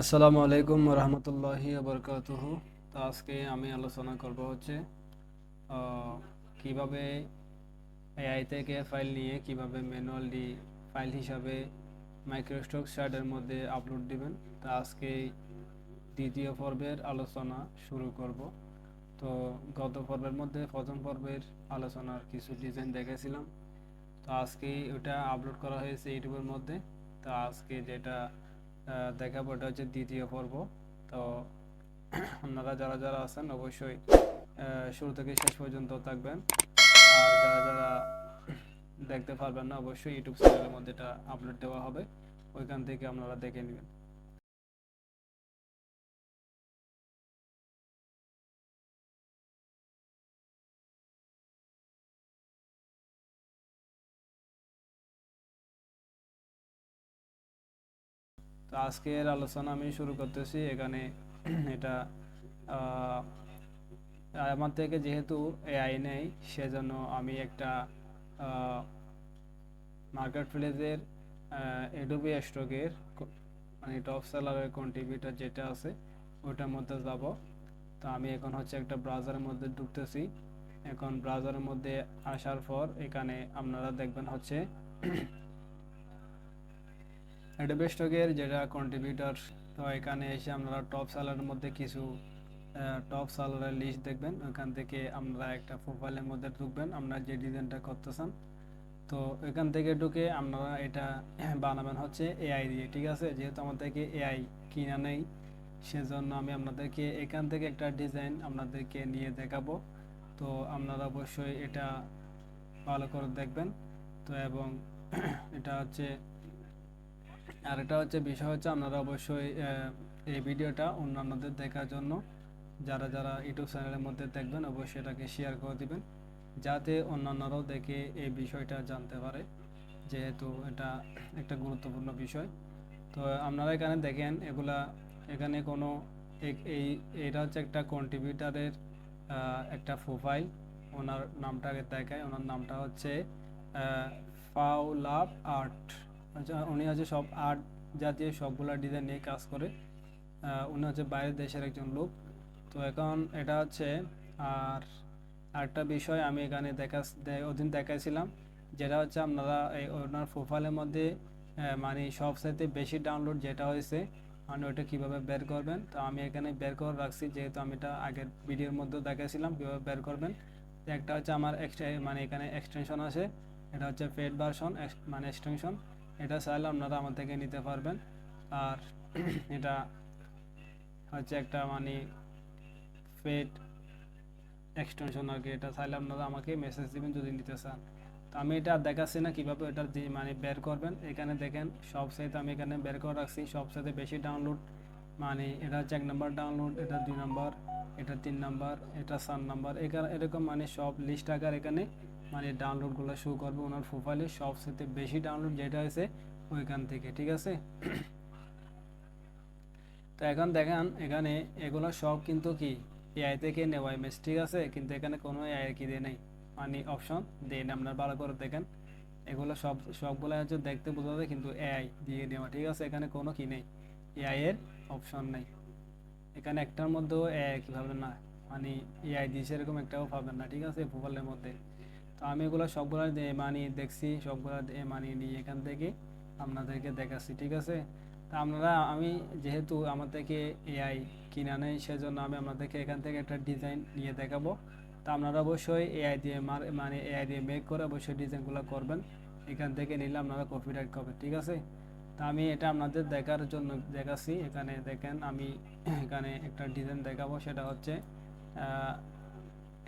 আসসালামু আলাইকুম রহমতুল্লাহি বরকাতুহ। তো আজকে আমি আলোচনা করব হচ্ছে কীভাবে এআই থেকে ফাইল নিয়ে কীভাবে ম্যানুয়ালি ফাইল হিসাবে মাইক্রোস্টক সাইডের মধ্যে আপলোড দিবেন। তো আজকে দ্বিতীয় পর্বের আলোচনা শুরু করব। তো গত পর্বের মধ্যে প্রথম পর্বের আলোচনার কিছু ডিজাইন দেখেছিলাম। তো আজকে ওটা আপলোড করা হয়েছে ইউটিউবের মধ্যে। তো আজকে যেটা দেখাবো, এটা হচ্ছে দ্বিতীয় পর্ব। তো আপনারা যারা যারা আছেন, অবশ্যই শুরু থেকে শেষ পর্যন্ত থাকবেন। আর যারা যারা দেখতে পারবেন না, অবশ্যই ইউটিউব চ্যানেলের মধ্যে এটা আপলোড দেওয়া হবে। ওইখান থেকে আপনারা দেখে নেবেন। তো আজকের আলোচনা আমি শুরু করতেছি। এখানে এটা আমার থেকে যেহেতু এআই নেই, সেজন্য আমি একটা মার্কেট প্লেসের এডোবি স্টকের মানে টপ সেলারের কন্ট্রিবিউটার যেটা আছে, ওটার মধ্যে যাব। তো আমি এখন হচ্ছে একটা ব্রাউজারের মধ্যে ঢুকতেছি। এখন ব্রাউজারের মধ্যে আসার পর এখানে আপনারা দেখবেন হচ্ছে অ্যাডোবি স্টকের যেটা কন্ট্রিবিউটর তো এখানে এসে আপনারা টপ সেলারের মধ্যে কিছু টপ সেলারের লিস্ট দেখবেন। ওখান থেকে আপনারা একটা প্রোফাইলের মধ্যে ঢুকবেন। আপনারা যে ডিজাইনটা করতে চান তো এখান থেকে ঢুকে আপনারা এটা বানাবেন হচ্ছে এআই দিয়ে, ঠিক আছে? যেহেতু আমাদেরকে এআই কিনা নেই, সেজন্য আমি আপনাদেরকে এখান থেকে একটা ডিজাইন আপনাদেরকে নিয়ে দেখাবো। তো আপনারা অবশ্যই এটা ভালো করে দেখবেন। তো এবং এটা হচ্ছে আর এটা হচ্ছে বিষয় হচ্ছে আপনারা অবশ্যই এই ভিডিওটা অন্যান্যদের দেখার জন্য যারা যারা ইউটিউব চ্যানেলের মধ্যে দেখবেন অবশ্যই এটাকে শেয়ার করে দিবেন, যাতে অন্যান্যরাও দেখে এই বিষয়টা জানতে পারে, যেহেতু এটা একটা গুরুত্বপূর্ণ বিষয়। তো আপনারা এখানে দেখেন, এগুলা এখানে কোনো এই, এটা হচ্ছে একটা কন্ট্রিবিউটারের একটা প্রোফাইল ওনার নামটাকে দেখায়। ওনার নামটা হচ্ছে ফাউলাভ আর্ট। উনি হচ্ছে সব আর্ট জাতীয় সবগুলা ডিজাইন নিয়ে কাজ করে। উনি হচ্ছে বাইরের দেশের একজন লোক। তো এখন এটা হচ্ছে, আর আরেকটা বিষয় আমি এখানে দেখা ওদিন দেখাইছিলাম, যেটা হচ্ছে আপনারা এই ওনার প্রোফাইলের মধ্যে মানে সবচাইতে বেশি ডাউনলোড যেটা হয়েছে মানে ওটা কীভাবে বের করবেন, তো আমি এখানে বের করে রাখছি, যেহেতু আমি এটা আগের ভিডিওর মধ্যে দেখাইছিলাম, কীভাবে বের করবেন। একটা হচ্ছে আমার মানে এখানে এক্সটেনশন আছে, এটা হচ্ছে পেড ভার্সন মানে এক্সটেনশন এটা চাইলে আপনারা আমার থেকে নিতে পারবেন। আর এটা হচ্ছে একটা মানে পেড এক্সটেনশন আর কি। এটা চাইলে আপনারা আমাকে মেসেজ দিবেন যদি নিতে চান। তো আমি এটা আর দেখাচ্ছি না কীভাবে এটা মানে বের করবেন। এখানে দেখেন, সব সাইতে আমি এখানে বের করে রাখছি। সব সাইতে বেশি ডাউনলোড মানে এটা হচ্ছে এক নম্বর ডাউনলোড এটা দুই নম্বর এটা তিন নম্বর এটা চার নম্বর এখানে এরকম মানে সব লিস্ট আকার এখানে মানে ডাউনলোডগুলো শো করবে ওনার প্রোফাইলে সবচেয়ে বেশি ডাউনলোড যেটা হয়েছে ওইখান থেকে, ঠিক আছে? তো এখন দেখেন, এখানে এগুলো সব কিন্তু কি এআই থেকে নেওয়া ইমেজ ঠিক আছে? কিন্তু এখানে কোনো এআই কি দিয়ে নেই? মানে অপশন দেন আপনার ভালো করে দেখেন। এগুলো সব সবগুলো হচ্ছে দেখতে বোঝা যায় কিন্তু এআই দিয়ে নেওয়া, ঠিক আছে? এখানে কোনো কি নেই। এআই এর অপশন নেই। এখানে একটার মধ্যেও এআই কীভাবে না? মানে এআই দিয়েছে এরকম একটাও পাবেন না, ঠিক আছে? প্রোফাইলের মধ্যে। তো আমি এগুলো সবগুলো মানে দেখছি, সবগুলো মানে নিয়ে এখান থেকে আপনাদেরকে দেখাচ্ছি, ঠিক আছে? তা আপনারা, আমি যেহেতু আমার থেকে এআই কিনা নেই, সেজন্য আমি আপনাদেরকে এখান থেকে একটা ডিজাইন নিয়ে দেখাবো। তা আপনারা অবশ্যই এআই দিয়ে মার মানে এআই দিয়ে মেক করে অবশ্যই ডিজাইনগুলো করবেন। এখান থেকে নিলে আপনারা কপিরাইট করবেন ঠিক আছে? তা আমি এটা আপনাদের দেখার জন্য দেখাচ্ছি। এখানে দেখেন, আমি এখানে একটা ডিজাইন দেখাবো, সেটা হচ্ছে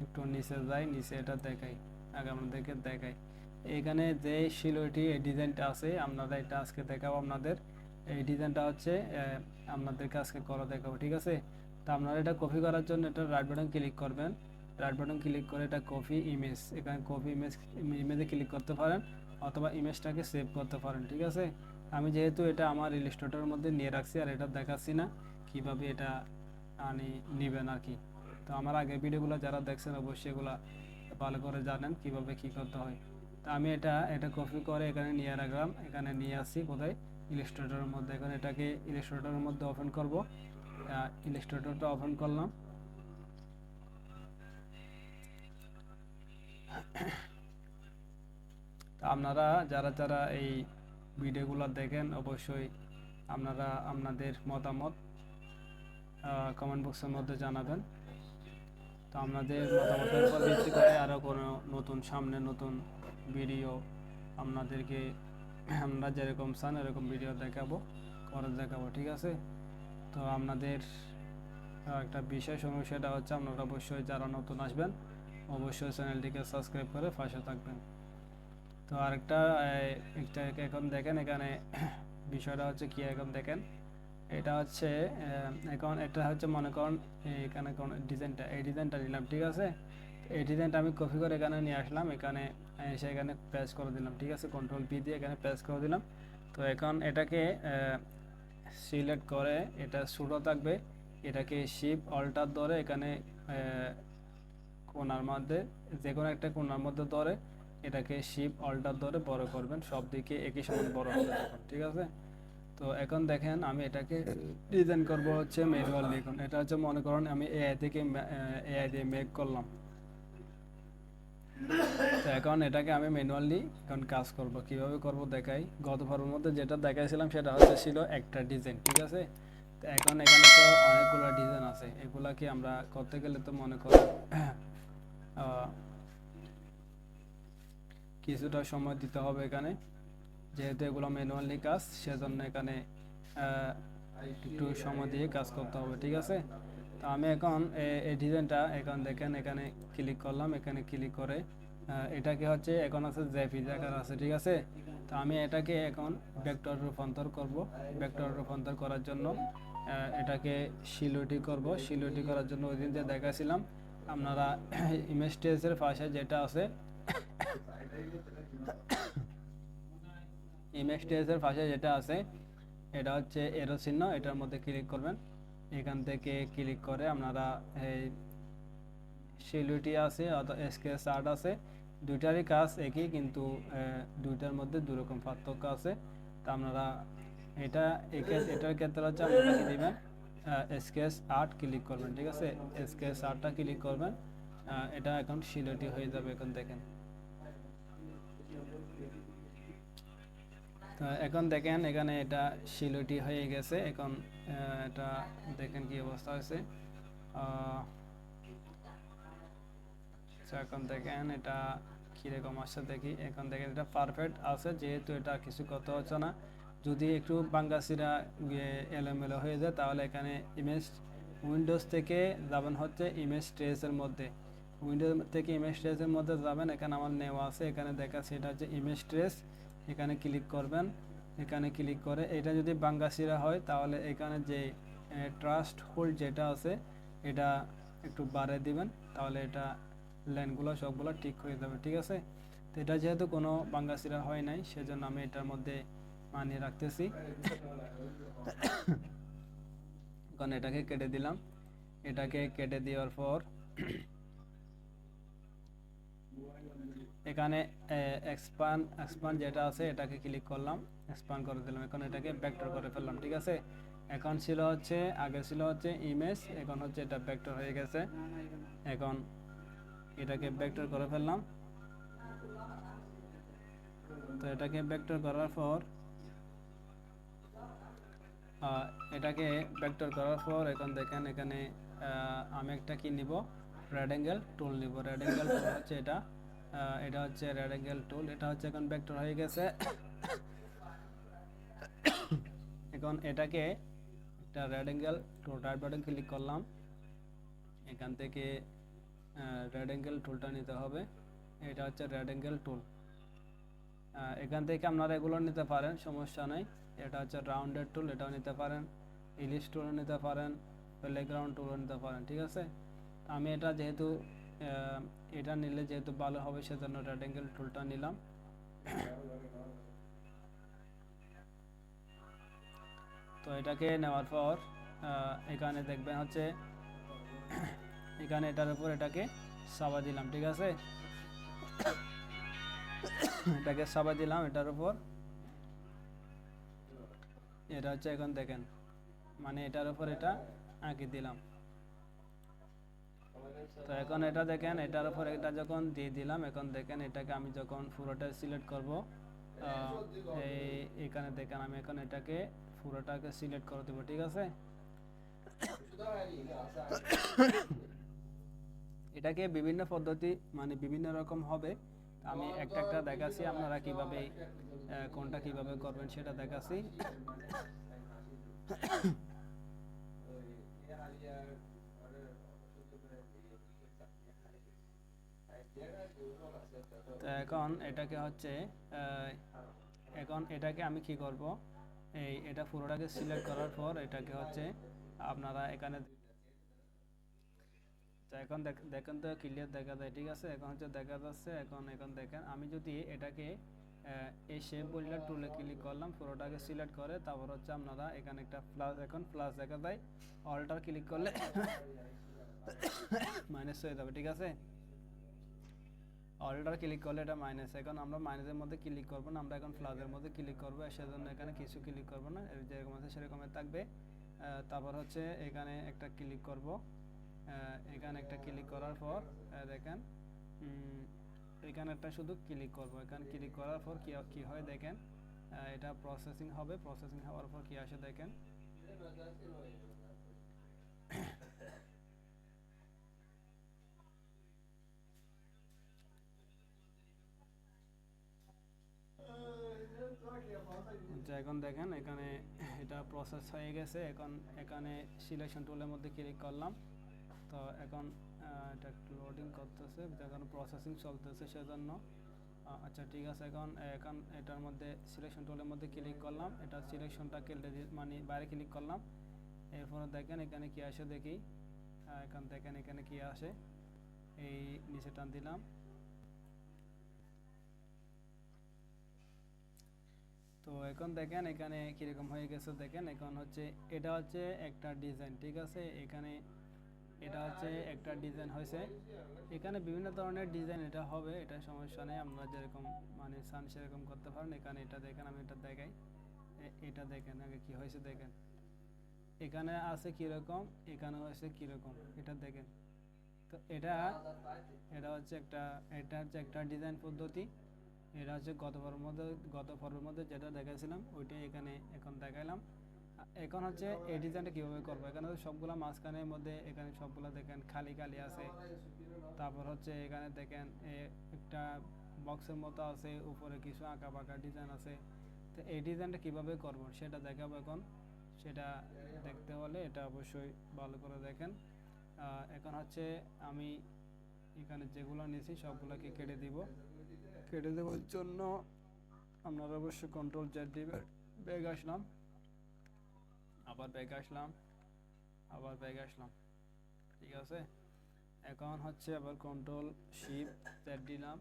একটু নিচে যাই, নিচে এটা দেখাই। আগে আপনাদেরকে দেখাই। এখানে যে শিলটি, এই ডিজাইনটা আছে আপনারা এটা আজকে দেখাবো আপনাদের। এই ডিজাইনটা হচ্ছে আপনাদেরকে আজকে করা দেখাবো, ঠিক আছে? তা আপনারা এটা কপি করার জন্য এটা রাইট বাটন ক্লিক করবেন। রাইট বাটন ক্লিক করে এটা কপি ইমেজ এখানে কপি ইমেজ ইমেজে ক্লিক করতে পারেন অথবা ইমেজটাকে সেভ করতে পারেন, ঠিক আছে? আমি যেহেতু এটা আমার ইলিস্ট্রেটরের মধ্যে নিয়ে রাখছি আর এটা দেখাচ্ছি না, কীভাবে এটা আনি, নেবেন আর কি। তো আমার আগের ভিডিওগুলো যারা দেখছেন, অবশ্যই এগুলা ভালো করে জানেন কীভাবে কি করতে হয়। তো আমি এটা এটা কপি করে এখানে নিয়ে রাখলাম। এখানে নিয়ে আসছি কোথায় ইলিস্ট্রেটরের মধ্যে। এখন এটাকে ইলিস্ট্রেটরের মধ্যে ওপেন করব। ইলিস্ট্রেটরটা ওপেন করলাম। আপনারা, যারা যারা এই ভিডিওগুলো দেখেন, অবশ্যই আপনারা, আপনাদের মতামত কমেন্ট বক্সের মধ্যে জানাবেন। তো আপনাদের মতামতের উপর ভিত্তি করে আরও কোনো নতুন সামনে নতুন ভিডিও আপনাদেরকে আমরা যেরকম চান এরকম ভিডিও দেখাবো, করে দেখাবো, ঠিক আছে? তো আপনাদের একটা বিশেষ অনুরোধ, সেটা হচ্ছে আপনারা অবশ্যই যারা নতুন আসবেন, অবশ্যই চ্যানেলটিকে সাবস্ক্রাইব করে পাশে থাকবেন। তো আরেকটা একটা এখন দেখেন এখানে, বিষয়টা হচ্ছে কি এখন দেখেন? এটা হচ্ছে এখন এটা হচ্ছে মনে করেন এখানে কোন ডিজাইনটা, এই ডিজাইনটা নিলাম, ঠিক আছে? এই ডিজাইনটা আমি কপি করে এখানে নিয়ে আসলাম, এখানে এসে এখানে প্রেস করে দিলাম, ঠিক আছে? কন্ট্রোল পি দিয়ে এখানে প্রেস করে দিলাম। তো এখন এটাকে সিলেক্ট করে, এটা ছোটো থাকবে, এটাকে শিপ অল্টার ধরে এখানে কোনার মধ্যে যে কোনো একটা কোণার মধ্যে ধরে, এটাকে শিপ অল্টার ধরে বড় করবেন সব দিকে একই সমান বড় হবে, ঠিক আছে? তো এখন দেখেন আমি এটাকে ডিজাইন করব হচ্ছে ম্যানুয়াল লিখুন এটা হচ্ছে মনে করেন আমি এআই থেকে এআই দিয়ে মেক করলাম। তো এখন এটাকে আমি ম্যানুয়ালি এখন কাজ করব, কীভাবে করব দেখাই। গত পর্বের মধ্যে যেটা দেখাইছিলাম সেটা হচ্ছে ছিল একটা ডিজাইন ঠিক আছে? তো এখন এখানে তো অনেকগুলো ডিজাইন আছে, এগুলাকে আমরা করতে গেলে তো মনে করেন কিছুটা সময় দিতে হবে এখানে। যেহেতু এগুলো ম্যানুয়ালি কাজ, সেজন্য এখানে একটু সময় দিয়ে কাজ করতে হবে, ঠিক আছে? তো আমি এখন এই ডিজাইনটা এখন দেখেন, এখানে ক্লিক করলাম, এখানে ক্লিক করে এটাকে হচ্ছে এখন আছে জেপি জায়গার আছে, ঠিক আছে? তো আমি এটাকে এখন ভেক্টর রূপান্তর করব ভেক্টর রূপান্তর করার জন্য এটাকে শিলুটি করব শিলুটি করার জন্য ওই দিন যে দেখাছিলাম আপনারা ইমেজ টেজের পাশে যেটা আছে ইমেজ টেজের পাশে যেটা আছে, এটা হচ্ছে এরো চিহ্ন, এটার মধ্যে ক্লিক করবেন। এখান থেকে ক্লিক করে আপনারা এই শিলুটি আছে অথবা এসকেস আর্ট আছে, দুইটারই কাজ একই, কিন্তু দুইটার মধ্যে দুরকম পার্থক্য আছে। তা আপনারা এটা এটার ক্ষেত্রে হচ্ছে আপনারা কি দিবেন? এসকেস আর্ট ক্লিক করবেন, ঠিক আছে? এসকেস আর্টটা ক্লিক করবেন এটা এখন শিলুটি হয়ে যাবে এখন দেখেন তো এখন দেখেন এখানে এটা শিলুটি হয়ে গেছে। এখন এটা দেখেন কি অবস্থা হয়েছে। আচ্ছা, এখন দেখেন এটা কীরকম আসছে দেখি। এখন দেখেন এটা পারফেক্ট আছে যেহেতু এটা কিছু করতে হচ্ছে না। যদি একটু বাঙ্গাসিরা এলোমেলো হয়ে যায় তাহলে এখানে ইমেজ উইন্ডোজ থেকে যাবেন হচ্ছে ইমেজ ট্রেসের মধ্যে। উইন্ডোজ থেকে ইমেজ ট্রেসের মধ্যে যাবেন এখানে আমার নেওয়া আছে। এখানে দেখা সেটা হচ্ছে ইমেজ ট্রেস এখানে ক্লিক করবেন। এখানে ক্লিক করে এটা যদি বাঙ্গাসিরা হয়, তাহলে এখানে যে ট্রাস্ট হোল্ড যেটা আছে, এটা একটু বাড়িয়ে দিবেন। তাহলে এটা লাইনগুলো সবগুলো ঠিক হয়ে যাবে, ঠিক আছে? তো এটা যেহেতু কোনো বাঙ্গাসিরা হয় নাই, সেজন্য আমি এটার মধ্যে মানিয়ে রাখতেছি। এখন এটাকে কেটে দিলাম। এটাকে কেটে দেওয়ার পর এখানে এক্সপান এক্সপান যেটা আছে এটাকে ক্লিক করলাম এক্সপান্ড করে দিলাম। এখন এটাকে ভেক্টর করে ফেললাম, ঠিক আছে? এখন ছিল হচ্ছে, আগে ছিল হচ্ছে ইমেজ এখন হচ্ছে এটা ভেক্টর হয়ে গেছে। এখন এটাকে ভেক্টর করে ফেললাম। তো এটাকে ভেক্টর করার পর এটাকে ভেক্টর করার পর এখন দেখেন এখানে আমি একটা কি নিব? রেড অ্যাঙ্গেল টুল নিব। রেড অ্যাঙ্গেল হচ্ছে এটা। এটা হচ্ছে রেড অ্যাঙ্গেল টুল এটা হচ্ছে এখন ভেক্টর হয়ে গেছে। এখন এটাকে একটা rectangle tool right button click করলাম। এখান থেকে রেড অ্যাঙ্গেল টুলটা নিতে হবে। এটা হচ্ছে রেড অ্যাঙ্গেল টুল এখান থেকে আপনারা এগুলো নিতে পারেন, সমস্যা নেই। এটা হচ্ছে রাউন্ডেড টুল এটাও নিতে পারেন। ইলিশ টুলও নিতে পারেন। প্লেগ্রাউন্ড টুলও নিতে পারেন, ঠিক আছে? আমি এটা যেহেতু এটা নিলে যেহেতু ভালো হবে, সেজন্য রেড অ্যাঙ্গেল টুলটা নিলাম। তো এটাকে নেওয়ার পর এখানে দেখবেন হচ্ছে, এখানে এটার উপর এটাকে সাবা দিলাম, ঠিক আছে? এটাকে সাবা দিলাম, এটার উপর। এটা হচ্ছে এখন দেখেন মানে এটার উপর এটা আঁকি দিলাম। তো এখন এটা দেখেন, এটার উপর এটা যখন দিয়ে দিলাম, এখন দেখেন এটাকে আমি যখন পুরোটা সিলেক্ট করব এই এখানে দেখেন আমি এখন এটাকে পুরোটাকে সিলেক্ট করে দেবো, ঠিক আছে? এটাকে বিভিন্ন পদ্ধতি মানে বিভিন্ন রকম হবে। আমি একটা একটা দেখাচ্ছি, আপনারা কীভাবে কোনটা কীভাবে করবেন সেটা দেখাচ্ছি। এখন এটাকে হচ্ছে এখন এটাকে আমি কি করব? এই এটা পুরোটাকে সিলেক্ট করার পর এটাকে হচ্ছে আপনারা এখানে তো এখন দেখ- দেখেন তো ক্লিয়ার দেখা যায়, ঠিক আছে? এখন হচ্ছে দেখা যাচ্ছে, এখন এখন দেখেন, আমি যদি এটাকে এই শেপ বললে টুলে ক্লিক করলাম, পুরোটাকে সিলেক্ট করে, তারপর হচ্ছে আপনারা এখানে একটা প্লাস এখন প্লাস দেখা যায় অল্টার ক্লিক করলে মাইনাস হয়ে যাবে, ঠিক আছে? অল্টার ক্লিক করলে এটা মাইনাস এখন আমরা মাইনাসের মধ্যে ক্লিক করব না, আমরা এখন প্লাসের মধ্যে ক্লিক করব সেজন্য এখানে কিছু ক্লিক করব না। যেরকম আছে সেরকমই থাকবে। তারপর হচ্ছে এখানে একটা ক্লিক করব। এখানে একটা ক্লিক করার পর দেখেন এখানে একটা শুধু ক্লিক করব। এখানে ক্লিক করার পর কি কি হয় দেখেন এটা প্রসেসিং হবে। প্রসেসিং হওয়ার পর কি আসে দেখেন? এখন দেখেন, এখানে এটা প্রসেস হয়ে গেছে। এখন এখানে সিলেকশন টুলের মধ্যে ক্লিক করলাম। তো এখন এটা একটু লোডিং করতেছে এখন প্রসেসিং চলতেছে সেজন্য। আচ্ছা ঠিক আছে, এখন এখন এটার মধ্যে সিলেকশন টুলের মধ্যে ক্লিক করলাম। এটা সিলেকশনটা কেটে মানে বাইরে ক্লিক করলাম। এরপরে দেখেন, এখানে কি আসে দেখি। এখন দেখেন, এখানে কি আসে। এই নিচে টান দিলাম। তো এখন দেখেন, এখানে কীরকম হয়ে গেছে দেখেন, এখন হচ্ছে এটা হচ্ছে একটা ডিজাইন ঠিক আছে? এখানে এটা হচ্ছে একটা ডিজাইন হয়েছে। এখানে বিভিন্ন ধরনের ডিজাইন এটা হবে, এটা সমস্যা নেই আমরা যেরকম মানে চান সেরকম করতে পারেন। এখানে এটা দেখেন, আমি এটা দেখাই। এটা দেখেন, আগে কি হয়েছে দেখেন। এখানে আছে কীরকম, এখানে হয়েছে কীরকম, এটা দেখেন। তো এটা এটা হচ্ছে একটা, এটা হচ্ছে একটা ডিজাইন পদ্ধতি। এটা হচ্ছে গত পর্বের মধ্যে, গত পর্বের মধ্যে যেটা দেখাইছিলাম, ওইটাই এখানে এখন দেখাইলাম। এখন হচ্ছে এই ডিজাইনটা কীভাবে করব? এখানে সবগুলা মাঝখানের মধ্যে এখানে সবগুলা দেখেন খালি খালি আছে। তারপর হচ্ছে এখানে দেখেন একটা বক্সের মতো আছে, উপরে কিছু আঁকা বাঁকা ডিজাইন আছে। তো এই ডিজাইনটা কীভাবে করব সেটা দেখাবো এখন। সেটা দেখতে হলে এটা অবশ্যই ভালো করে দেখেন। এখন হচ্ছে আমি এখানে যেগুলো নিয়েছি সবগুলোকে কেটে দিব। কেটে দেওয়ার জন্য আপনারা অবশ্যই কন্ট্রোল জেড দিবে ব্যাগ আসলাম। আবার ব্যাগ আসলাম আবার ব্যাগ আসলাম। ঠিক আছে? এখন হচ্ছে আবার কন্ট্রোল শিপ জেড দিলাম।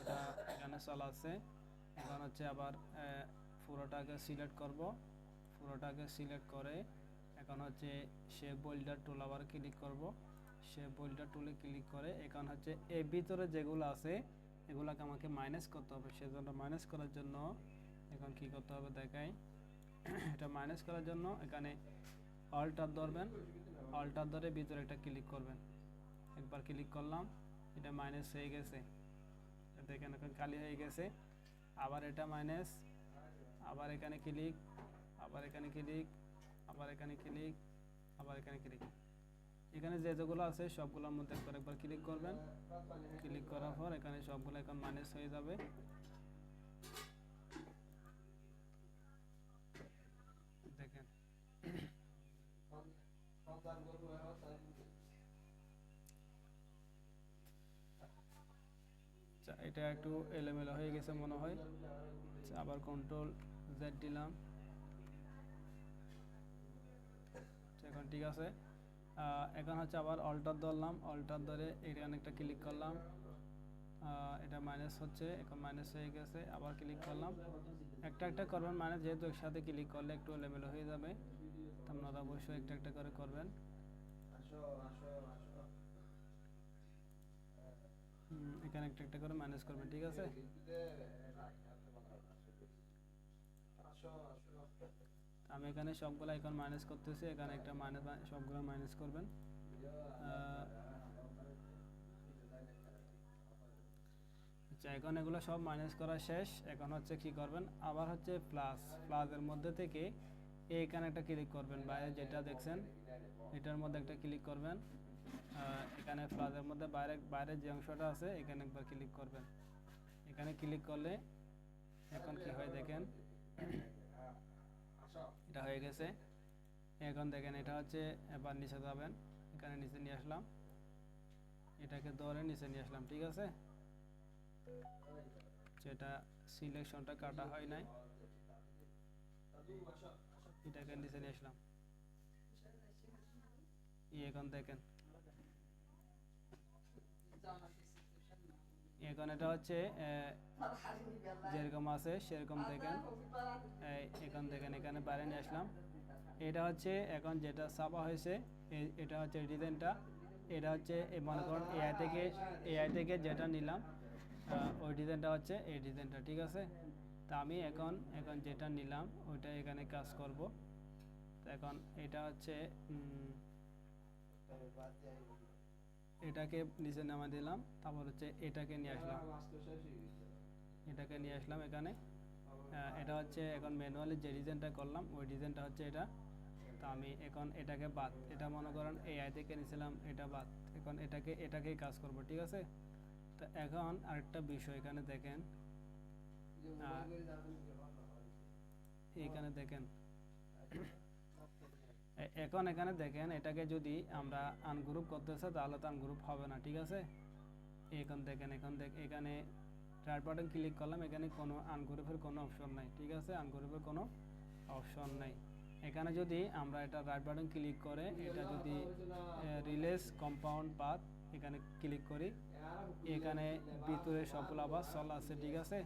এটা এখানে চালাচ্ছে। এখন হচ্ছে আবার পুরোটাকে সিলেক্ট করব। পুরোটাকে সিলেক্ট করে এখন হচ্ছে সে বোল্ডার টুল আবার ক্লিক করব। সে বোল্ডার টুলে ক্লিক করে এখন হচ্ছে এর ভিতরে যেগুলো আছে এগুলোকে আমাকে মাইনাস করতে হবে। সেজন্য মাইনাস করার জন্য এখন কি করতে হবে দেখাই। এটা মাইনাস করার জন্য এখানে অল্টার ধরবেন। অল্টার ধরে ভিতরে একটা ক্লিক করবেন। একবার ক্লিক করলাম, এটা মাইনাস হয়ে গেছে। দেখেন এখন খালি হয়ে গেছে। আবার এটা মাইনাস আবার এখানে ক্লিক আবার এখানে ক্লিক আবার এখানে ক্লিক আবার এখানে ক্লিক এখানে যে যেগুলো আছে সবগুলোর মধ্যে একবার একবার ক্লিক করবেন। ক্লিক করার পর এখানে সবগুলো এখন মাইনাস হয়ে যাবে। দেখেন। আচ্ছা, এটা একটু এলোমেলো হয়ে গেছে মনে হয়। আচ্ছা, আবার কন্ট্রোল জেড দিলাম। আচ্ছা, এখন ঠিক আছে। এখন হচ্ছে আবার অল্টার ধরলাম অল্টার ধরে এখানে একটা ক্লিক করলাম। এটা মাইনাস হচ্ছে, এখন মাইনাস হয়ে গেছে, আবার ক্লিক করলাম। একটা একটা করবেন মানে যেহেতু একসাথে ক্লিক করলে একটু এলোমেলো হয়ে যাবে আপনারা অবশ্যই একটা একটা করে করবেন। এখানে একটা একটা করে ম্যানেজ করবেন, ঠিক আছে? আমি এখানে সবগুলো এখন মাইনাস করতেছি, এখানে একটা মাইনাস সবগুলো মাইনাস করবেন। আচ্ছা এখন এগুলো সব মাইনাস করা শেষ। এখন হচ্ছে কি করবেন? আবার হচ্ছে প্লাস প্লাসের মধ্যে থেকে এইখানে একটা ক্লিক করবেন বাইরে যেটা দেখছেন, এটার মধ্যে একটা ক্লিক করবেন। এখানে প্লাসের মধ্যে বাইরে বাইরে যে অংশটা আছে, এখানে একবার ক্লিক করবেন। এখানে ক্লিক করলে এখন কি হয় দেখেন? এটা হয়ে গেছে। এখন দেখেন এটা হচ্ছে, এবার নিচে যাবেন। এখানে নিচে নিয়ে আসলাম। এটাকে ধরে নিচে নিয়ে আসলাম, ঠিক আছে? যেটা সিলেকশনটা কাটা হয় নাই। এটাকে নিচে নিয়ে আসলাম। এখন দেখেন। এখন এটা হচ্ছে যেরকম আছে সেরকম দেখেন। এখন দেখেন এখানে বাইরে নিয়ে আসলাম। এটা হচ্ছে এখন যেটা ছাপা হয়েছে এটা হচ্ছে ডিজাইনটা। এটা হচ্ছে মনে করুন এআই থেকে এআই থেকে যেটা নিলাম ওই ডিজাইনটা হচ্ছে এই ডিজাইনটা, ঠিক আছে? তা আমি এখন এখন যেটা নিলাম, ওইটা এখানে কাজ করব। তো এখন এটা হচ্ছে এটাকে নিচে নামা দিলাম তারপর হচ্ছে এটাকে নিয়ে আসলাম। এটাকে নিয়ে আসলাম এখানে। এটা হচ্ছে এখন ম্যানুয়ালি যে ডিজাইনটা করলাম ওই ডিজাইনটা হচ্ছে এটা। তো আমি এখন এটাকে বাদ এটা মনে করেন এআই থেকে নিয়েছিলাম এটা বাদ। এখন এটাকে এটাকেই কাজ করব ঠিক আছে? তো এখন আরেকটা বিষয় এখানে দেখেন। আহ, এইখানে দেখেন। এখন এখানে দেখেন, এটাকে যদি আমরা আনগ্রুপ করতে চাই, তাহলে তো আনগ্রুপ হবে না, ঠিক আছে? এখন দেখেন, এখন দেখ, এখানে রাইট বাটন ক্লিক করলাম, এখানে কোনো আনগ্রুপের কোনো অপশন নাই, ঠিক আছে? আনগ্রুপের কোনো অপশন নাই। এখানে যদি আমরা এটা রাইট বাটন ক্লিক করে, এটা যদি রিলেস কম্পাউন্ড পাথ এখানে ক্লিক করি, এখানে ভিতরে সবগুলো আবার চল আছে ঠিক আছে?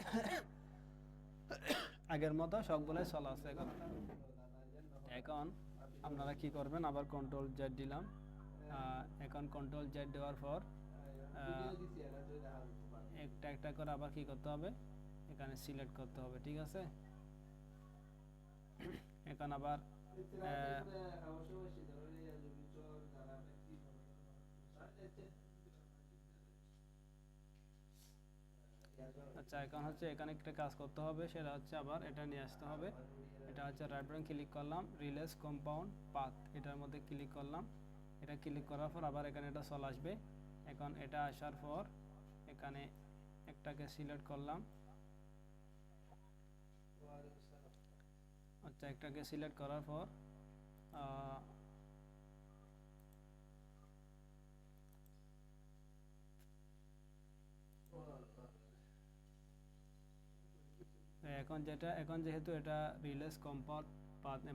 আগের মতো সবগুলাই চল আছে এখন। এখন আপনারা কি করবেন? আবার কন্ট্রোল জেড দিলাম। এখন কন্ট্রোল জেড দেওয়ার পর একটা একটা করে আবার কি করতে হবে? এখানে সিলেক্ট করতে হবে, ঠিক আছে? এখন আবার আচ্ছা এখন হচ্ছে এখানে একটা কাজ করতে হবে, সেটা হচ্ছে আবার এটা নিয়ে আসতে হবে। এটা হচ্ছে রাইট বাটন ক্লিক করলাম রিলেস কম্পাউন্ড পাথ এটার মধ্যে ক্লিক করলাম। এটা ক্লিক করার পর আবার এখানে এটা চলে আসবে। এখন এটা আসার পর এখানে একটাকে সিলেক্ট করলাম। আচ্ছা একটাকে সিলেক্ট করার পর এখন যেটা, এখন যেহেতু এটা রিলেস কম্পাউন্ড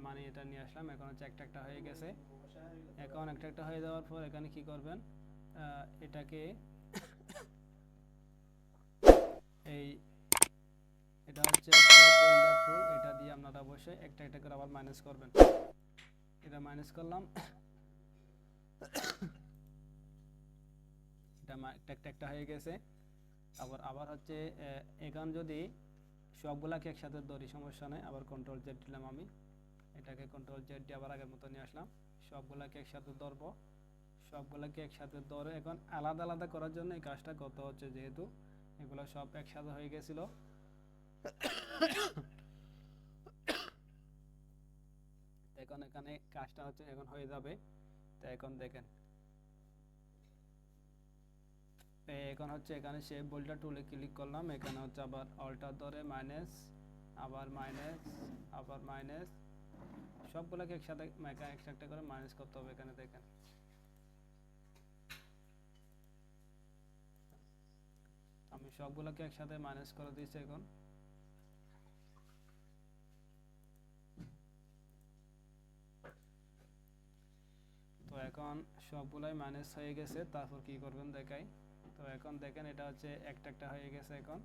মানে এটা নিয়ে আসলাম, এখন হচ্ছে একটা একটা হয়ে গেছে। এখন একটা একটা হয়ে যাওয়ার পর এখানে কি করবেন এটাকে এই, এটা হচ্ছে এটা দিয়ে আপনারা অবশ্যই একটা একটা করে আবার মাইনাস করবেন। এটা মাইনাস করলাম। এটা একটা একটা হয়ে গেছে। আবার আবার হচ্ছে এখন যদি সবগুলাকে একসাথে ধরি, সমস্যা নেই। আবার কন্ট্রোল জেড দিলাম আমি। এটাকে কন্ট্রোল জেড দিয়ে আবার আগের মতো নিয়ে আসলাম। সবগুলাকে একসাথে ধরবো। সবগুলাকে একসাথে ধরে এখন আলাদা আলাদা করার জন্য এই কাজটা করতে হচ্ছে যেহেতু। এগুলো সব একসাথে হয়ে গেছিল। এখন এখানে কাজটা হচ্ছে, এখন হয়ে যাবে। তো এখন দেখেন। এখন হচ্ছে এখানে সে বোল্ডার টুলে ক্লিক করলাম। এখানে হচ্ছে আবার অল্টার ধরে মাইনাস আবার মাইনাস আবার মাইনাস সবগুলোকে একসাথে মেকা একটা করে মাইনাস করতে হবে এখানে দেখেন। আমি সবগুলোকে একসাথে মাইনাস করে দিয়েছি এখন। তো এখন সবগুলাই মাইনাস হয়ে গেছে। তারপর কি করবেন দেখাই। তো এখন দেখেন এটা হচ্ছে একটা একটা হয়ে গেছে এখন।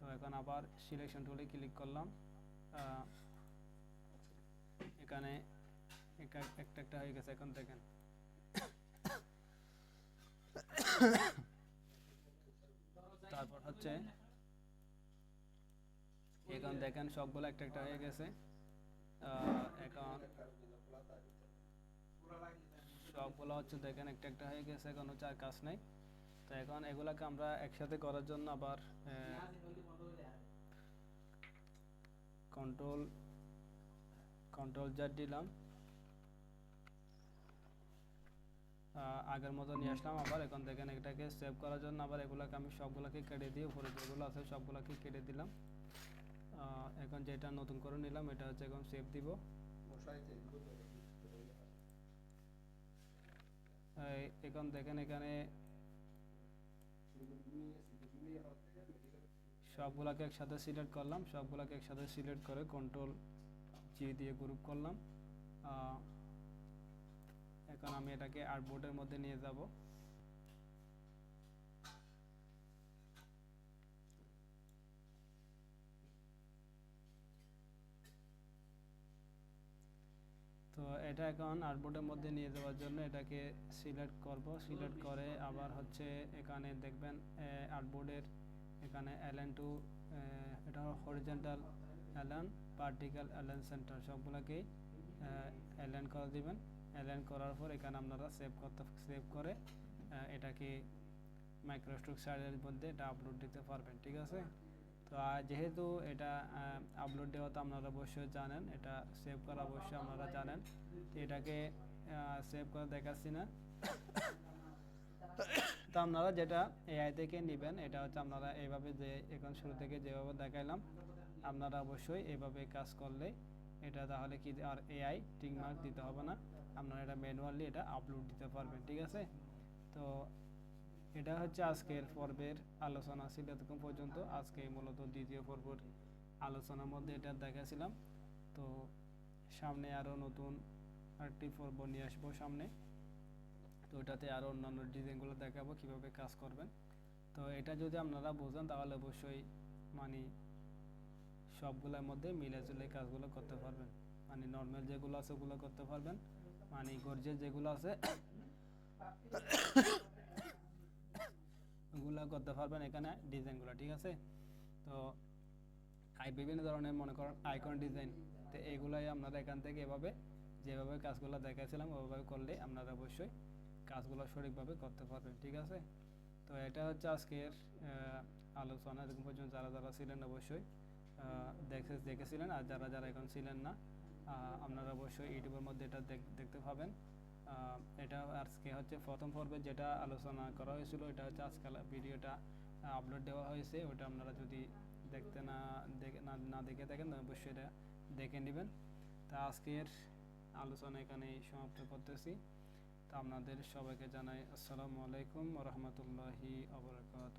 তো এখন আবার সিলেকশন টুলে ক্লিক করলাম। এখানে একা- একটা একটা হয়ে গেছে এখন দেখেন। তারপর হচ্ছে এখন দেখেন সবগুলো একটা একটা হয়ে গেছে। এখন সবগুলো হচ্ছে দেখেন একটা একটা হয়ে গেছে, এখন হচ্ছে আর কাজ নেই। তো এখন এগুলাকে আমরা একসাথে করার জন্য আবার কন্ট্রোল কন্ট্রোল জার দিলাম। আগের মতো নিয়ে আসলাম আবার, এখন দেখেন এটাকে সেভ করার জন্য আবার এগুলাকে আমি সবগুলোকে কেটে দিয়ে, উপরে যেগুলো আছে সবগুলোকে কেটে দিলাম। এখন যেটা নতুন করে নিলাম, এটা হচ্ছে এখন সেভ দিব। এখন দেখেন এখানে সবগুলাকে একসাথে সিলেক্ট করলাম, সবগুলোকে একসাথে সিলেক্ট করে কন্ট্রোল জি দিয়ে গ্রুপ করলাম। এখন আমি এটাকে আর্টবোর্ডের মধ্যে নিয়ে যাব। তো এটা এখন আর্টবোর্ডের মধ্যে নিয়ে যাওয়ার জন্য এটাকে সিলেক্ট করব। সিলেক্ট করে আবার হচ্ছে এখানে দেখবেন আর্টবোর্ডের এখানে অ্যালেন টু এটা horizontal align particle align centre সবগুলোকেই align করে দিবেন। অ্যালাইন করার পর এখানে আপনারা সেভ করতে সেভ করে এটাকে মাইক্রোস্টক সাইডের মধ্যে এটা আপলোড দিতে পারবেন, ঠিক আছে? তো যেহেতু এটা আপলোড দেওয়া তো আপনারা অবশ্যই জানেন, এটা সেভ করা অবশ্যই আপনারা জানেন। তো এটাকে সেভ করে দেখাচ্ছি না। তো আপনারা যেটা এআই থেকে নেবেন, এটা হচ্ছে আপনারা এইভাবে যে, এখন শুরু থেকে যেভাবে দেখাইলাম, আপনারা অবশ্যই এইভাবে কাজ করলে এটা তাহলে কি, আর এআই টিক মার্ক দিতে হবে না। আপনারা এটা ম্যানুয়ালি এটা আপলোড দিতে পারবেন, ঠিক আছে? তো এটা হচ্ছে আজকের পর্বের আলোচনা। ছিল এতক্ষণ পর্যন্ত আজকে মূলত দ্বিতীয় পর্বের আলোচনার মধ্যে এটা দেখাছিলাম। তো সামনে আরও নতুন আরেকটি পর্ব নিয়ে আসব সামনে। তো ওটাতে আরও অন্যান্য ডিজাইনগুলো দেখাবো, কীভাবে কাজ করবেন। তো এটা যদি আপনারা বোঝেন, তাহলে অবশ্যই মানে সবগুলোর মধ্যে মিলে জুলে কাজগুলো করতে পারবেন। মানে নর্মাল যেগুলো আছে ওগুলো করতে পারবেন। মানে গর্জের যেগুলো আছে ওগুলো করতে পারবেন এখানে ডিজাইনগুলো ঠিক আছে? তো বিভিন্ন ধরনের মনে করেন আইকন ডিজাইন তো এগুলাই আপনারা এখান থেকে এভাবে, যেভাবে কাজগুলো দেখাছিলাম ওভাবে করলে আপনারা অবশ্যই কাজগুলো সঠিকভাবে করতে পারবেন, ঠিক আছে? তো এটা হচ্ছে আজকের আলোচনা এরকম পর্যন্ত যারা যারা ছিলেন অবশ্যই দেখে, দেখেছিলেন, আর যারা যারা এখন ছিলেন না আপনারা অবশ্যই ইউটিউবের মধ্যে এটা দেখ- দেখতে পাবেন। এটা আজকে হচ্ছে প্রথম পর্বে যেটা আলোচনা করা হয়েছিল, এটা হচ্ছে আজকাল ভিডিওটা আপলোড দেওয়া হয়েছে। ওটা আপনারা যদি দেখতে না দেখে না দেখে থাকেন অবশ্যই এটা দেখে নেবেন। তা আজকের আলোচনা এখানে সমাপ্ত করতেছি। তা আপনাদের সবাইকে জানাই আসসালামু আলাইকুম রহমতুল্লাহি আবরকাত